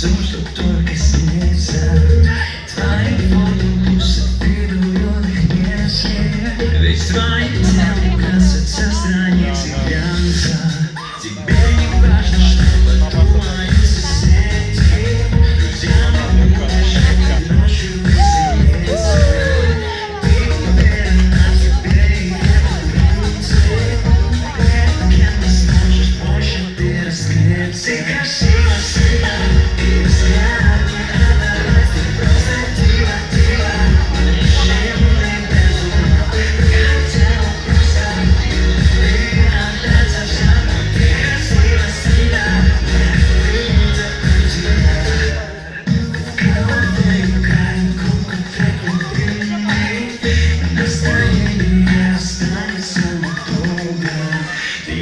Все, что только снится.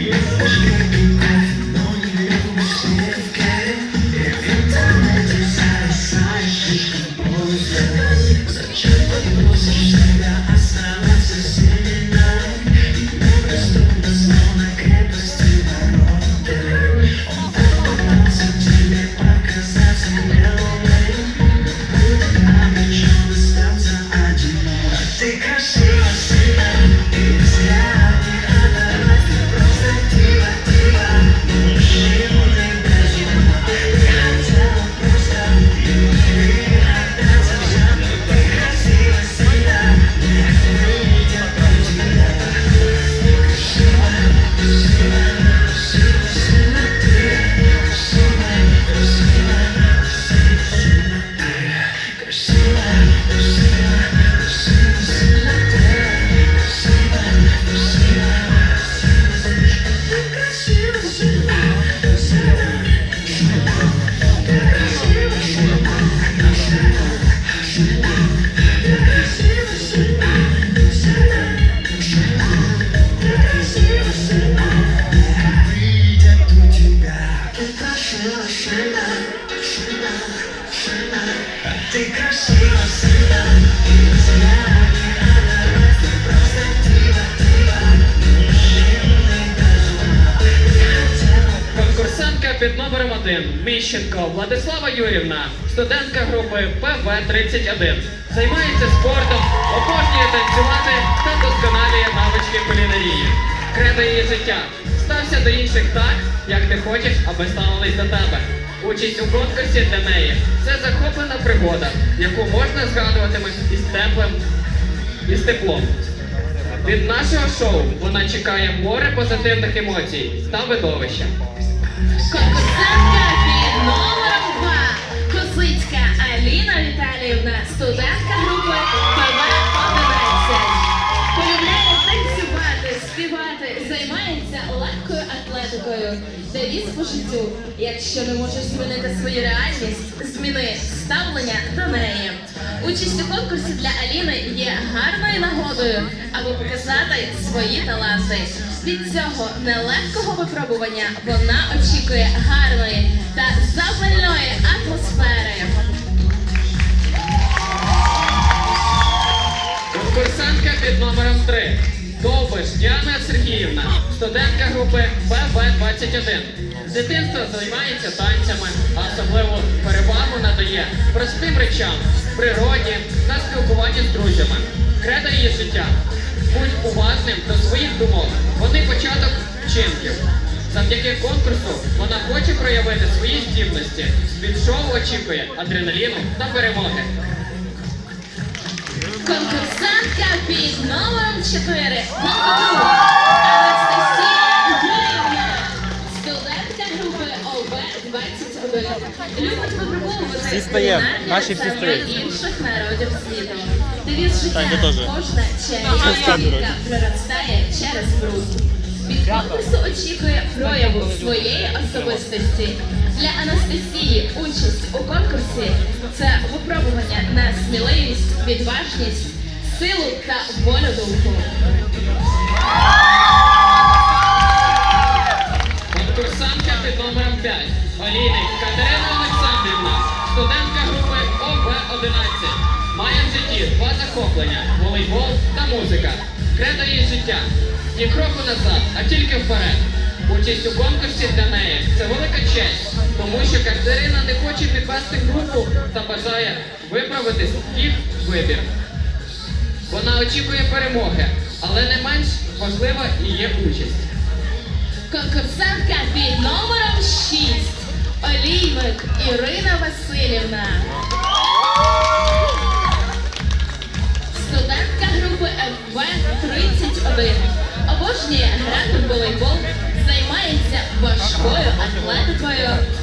Yeah, yeah, yeah. Без ума Хотела Конкурсантка під номером 1 Міщенко Владислава Юрівна, студентка групи ПВ-31. Займається спортом, обожнює танцювати та досконалює навички кулінарії. Кредо її життя. Стався до інших так, як ти хочеш, аби ставились до тебе. Участь у конкурсі для неї це захоплена пригода, яку можна згадуватиме із теплим із теплом. Від нашого шоу вона чекає море позитивних емоцій та видовища. Конкурсантка під номером 2 Козицька Аліна Віталіївна, студентка групи ПВ-11. Полюбляє танцювати, співати, займається легкою атлетикою. Девіз по життю. Якщо не можеш змінити свою реальність, зміни ставлення до неї. Участь у конкурсі для Аліни є гарною нагодою, аби показати свої таланти. Від цього нелегкого випробування вона очікує гарної та запальної атмосфери. Конкурсантка під номером 3 Довбиш Діана Сергіївна, студентка групи ПВ-21. З дитинства займається танцями, а особливо перевагу надає простим речам, природі та спілкуванню з друзями. Кредо її життя. Будь уважним до своїх думок. Вони початок вчинків. Завдяки конкурсу вона хоче проявити свої здібності. Від шоу очікує адреналіну та перемоги. Конкурсантка під номером 4 Любить випробовувати Всі стаємо. Наші всі стають. інших народів світу. Девіз життя Так, теж. кожна Через камеру. проростає через бруд. Від конкурсу очікує прояву своєї особистості. Для Анастасії участь у конкурсі це випробування на сміливість, відважність, силу та волю духу. Конкурсантка під номером 5. Олійник захоплення волейбол та музика. Кредо її життя. Ні кроку назад, а тільки вперед. Участь у конкурсі для неї це велика честь, тому що Катерина не хоче підвести групу та бажає виправити їх вибір. Вона очікує перемоги, але не менш важлива і є участь. Конкурсантка під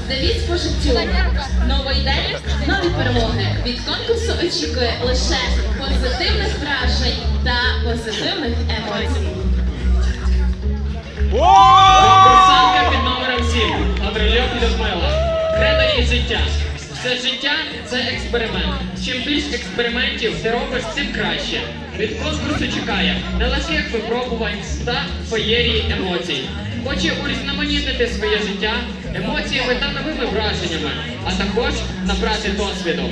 Девіз по життю. Новий день, нові перемоги. Від конкурсу очікує лише позитивних вражень та позитивних емоцій. Конкурсантка під номером 7. Гаврильов Людмила. Кредо і життя. Все життя це експеримент. Чим більш експериментів ти робиш, тим краще. Від конкурсу чекає нелегких випробувань та феєрії емоцій. Хоче урізноманітнити своє життя емоціями та новими враженнями, а також набрати досвіду.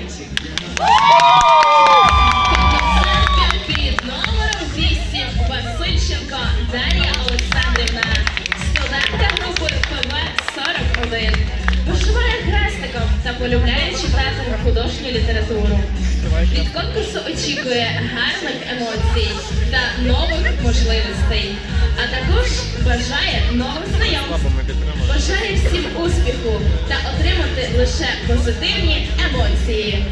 Конкурсу очікує гарних емоцій та нових можливостей, а також бажає нових знайомств. Бажає всім успіху та отримати лише позитивні емоції.